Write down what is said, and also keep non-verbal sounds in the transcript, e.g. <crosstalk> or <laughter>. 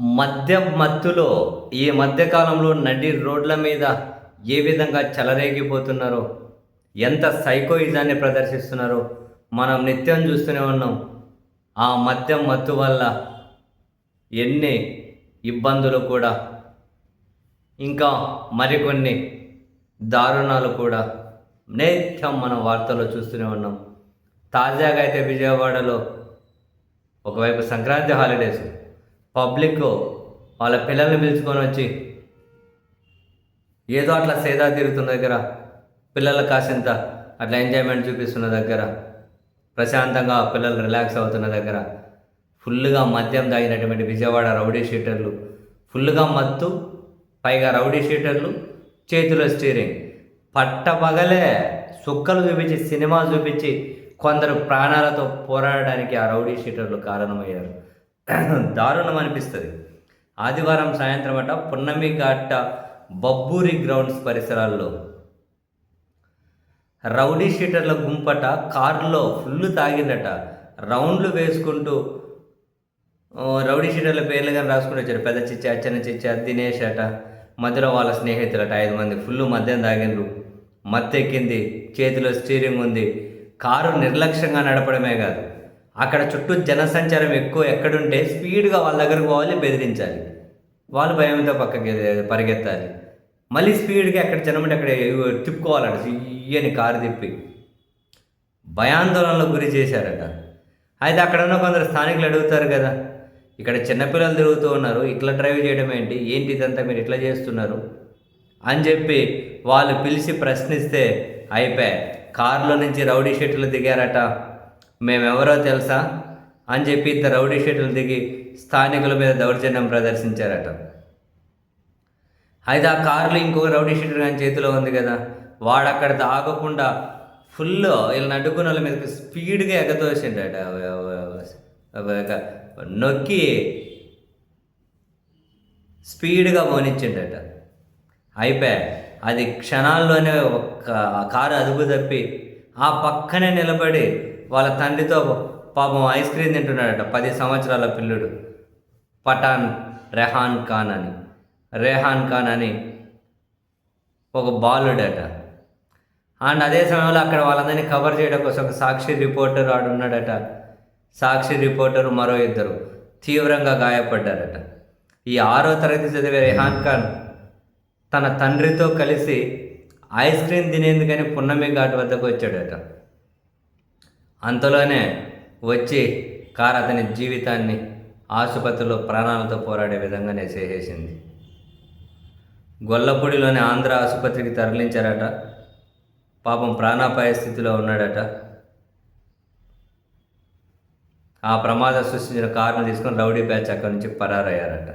మద్యం మత్తులో ఈ మధ్యకాలంలో నడి రోడ్ల మీద ఏ విధంగా చెలరేగిపోతున్నారో? ఎంత సైకోయిజాన్ని ప్రదర్శిస్తున్నారో? మనం నిత్యం చూస్తూనే ఉన్నాం. ఆ మద్యం మత్తు వల్ల ఎన్ని ఇబ్బందులు కూడా ఇంకా మరికొన్ని దారుణాలు కూడా నిత్యం మనం వార్తల్లో చూస్తూనే ఉన్నాం. తాజాగా అయితే విజయవాడలో ఒకవైపు సంక్రాంతి హాలిడేస్. పబ్లిక్ వాళ్ళ పిల్లల్ని పిలుచుకొని వచ్చి ఏదో అట్లా సేదా తిరుగుతున్న దగ్గర పిల్లలు కాసింత అట్లా ఎంజాయ్మెంట్ చూపిస్తున్న దగ్గర ప్రశాంతంగా పిల్లలు రిలాక్స్ అవుతున్న దగ్గర ఫుల్గా మద్యం తాగినటువంటి విజయవాడ రౌడీ షీటర్లు ఫుల్గా మత్తు పైగా రౌడీ షీటర్లు చేతిలో స్టీరింగ్ పట్టపగలే సుక్కలు చూపించి సినిమా చూపించి కొందరు ప్రాణాలతో పోరాడడానికి ఆ రౌడీ షీటర్లు కారణమయ్యారు. <clears throat> దారుణం అనిపిస్తుంది. ఆదివారం సాయంత్రం అట పున్నమి ఘాట బబ్బూరి గ్రౌండ్స్ పరిసరాల్లో. రౌడీ షీటర్ల గుంపట కారులో ఫుల్ తాగిందట. రౌండ్లు వేసుకుంటూ రౌడీ షీటర్ల పేర్లు కానీ రాసుకుంటూ వచ్చారు. పెద్ద చిచ్చ చిన్న చిచ్చ దినేష్ అట. మధ్యలో వాళ్ళ స్నేహితులట ఐదు మంది ఫుల్ మద్యం తాగిండ్రు. మత్తెక్కింది. చేతిలో స్టీరింగ్ ఉంది. కారు నిర్లక్ష్యంగా నడపడమే కాదు. అక్కడ చుట్టూ జనసంచారం ఎక్కువ ఎక్కడుంటే స్పీడ్గా వాళ్ళ దగ్గరకు పోవాలి బెదిరించాలి. వాళ్ళు భయంతో పక్కకి పరిగెత్తాలి. మళ్ళీ స్పీడ్గా ఎక్కడ జనమంటే అక్కడ తిప్పుకోవాలంట. ఇయ్యని కారు తిప్పి. భయాందోళనలకు గురి చేశారట. అయితే అక్కడ ఉన్న కొందరు స్థానికులు అడుగుతారు కదా ఇక్కడ చిన్నపిల్లలు తిరుగుతూ ఉన్నారు ఇట్లా డ్రైవ్ చేయడం ఏంటి? ఏంటి ఇదంతా మీరు ఇట్లా చేస్తున్నారు? అని చెప్పి వాళ్ళు పిలిచి ప్రశ్నిస్తే అయిపోయి కారులో నుంచి రౌడీ షీట్లు దిగారట. మేమెవరో తెలుసా? అని చెప్పి ఇద్దరు రౌడీ షీట్లు దిగి స్థానికుల మీద దౌర్జన్యం ప్రదర్శించారట. అయితే ఆ కారులో ఇంకొక రౌడీ షీటర్ కానీ చేతిలో ఉంది కదా వాడు అక్కడ ఆగకుండా ఫుల్ వీళ్ళని అడ్డుకున్న వాళ్ళ మీదకి స్పీడ్గా ఎగతోసిండట. నొక్కి స్పీడ్గా పోనిచ్చిండట అయిపోయా అది క్షణాల్లోనే ఒక ఆ కారు అదుపు తప్పి ఆ పక్కనే నిలబడి వాళ్ళ తండ్రితో పాపం ఐస్ క్రీమ్ తింటున్నాడట పది సంవత్సరాల పిల్లుడు. పఠాన్ రెహాన్ ఖాన్ అని. రెహాన్ ఖాన్ అని ఒక బాలుడట. అండ్ అదే సమయంలో అక్కడ వాళ్ళందరినీ కవర్ చేయడం కోసం ఒక సాక్షి రిపోర్టర్ ఆడున్నాడట సాక్షి రిపోర్టర్ మరో ఇద్దరు తీవ్రంగా గాయపడ్డారట. ఈ ఆరో తరగతి చదివే రెహాన్ ఖాన్ తన తండ్రితో కలిసి ఐస్ క్రీమ్ తినేందుకని పున్నమి ఘాట్ వద్దకు వచ్చాడట. అంతలోనే వచ్చి కారు అతని జీవితాన్ని ఆసుపత్రిలో ప్రాణాలతో పోరాడే విధంగానే చేసేసింది. గొల్లపూడిలోని ఆంధ్ర ఆసుపత్రికి తరలించారట. పాపం ప్రాణాపాయ స్థితిలో ఉన్నాడట. ఆ ప్రమాదం సృష్టించిన కారును తీసుకొని రౌడీ బ్యాచ్ అక్కడి నుంచి పరారయ్యారట.